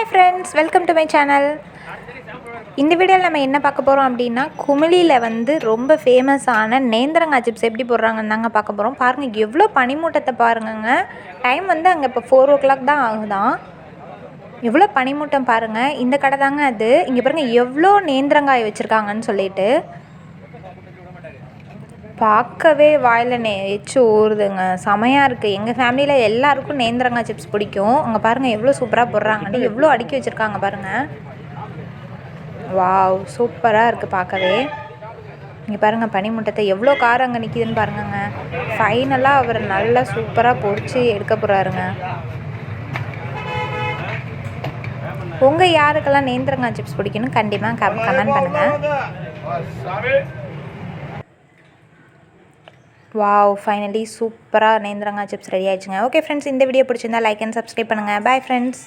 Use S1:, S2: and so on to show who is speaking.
S1: Hi friends welcome to my channel இந்த வீடியோவில் நம்ம என்ன பார்க்க போகிறோம் அப்படின்னா குமிழியில் வந்து ரொம்ப ஃபேமஸான நேந்திரங்காய் சிப்ஸ் எப்படி போடுறாங்கன்னு தாங்க பார்க்க போகிறோம் பாருங்கள் எவ்வளோ பனிமூட்டத்தை பாருங்கங்க. டைம் வந்து அங்கே இப்போ ஃபோர் ஓ கிளாக் தான் ஆகுதான். எவ்வளோ பனிமூட்டம் பாருங்கள் இந்த கடை தாங்க அது. இங்கே பாருங்கள் எவ்வளோ நேந்திரங்காய் வச்சுருக்காங்கன்னு சொல்லிட்டு. பார்க்கவே வாயில் நே எச்சு ஊறுதுங்க செமையாக இருக்குது எங்கள் ஃபேமிலியில் எல்லாருக்கும் நேந்திரங்காய் சிப்ஸ் பிடிக்கும். அங்கே பாருங்கள் எவ்வளோ சூப்பராக போடுறாங்கன்னு. எவ்வளோ அடுக்கி வச்சுருக்காங்க பாருங்கள் வாவ் சூப்பராக இருக்குது பார்க்கவே. இங்கே பாருங்கள் பனிமுட்டத்தை எவ்வளோ காரம் அங்கே நிற்கிதுன்னு பாருங்கங்க. ஃபைனலாக அவர் நல்லா சூப்பராக பொரிச்சு எடுக்க போகிறாருங்க உங்கள் யாருக்கெல்லாம் நேந்திரங்காய் சிப்ஸ் பிடிக்குன்னு கண்டிப்பாக கம் கமெண்ட் பண்ணுங்கள் வாவ் ஃபைனலி சூப்பராக நேந்திரங்காய் சிப்ஸ் ரெடி ஆயிடுச்சுங்க. ஓகே ஃப்ரெண்ட்ஸ் இந்த வீடியோ பிடிச்சிருந்தா லைக் அண்ட் சப்ஸ்கிரைப் பண்ணுங்கள் பாய் ஃப்ரெண்ட்ஸ்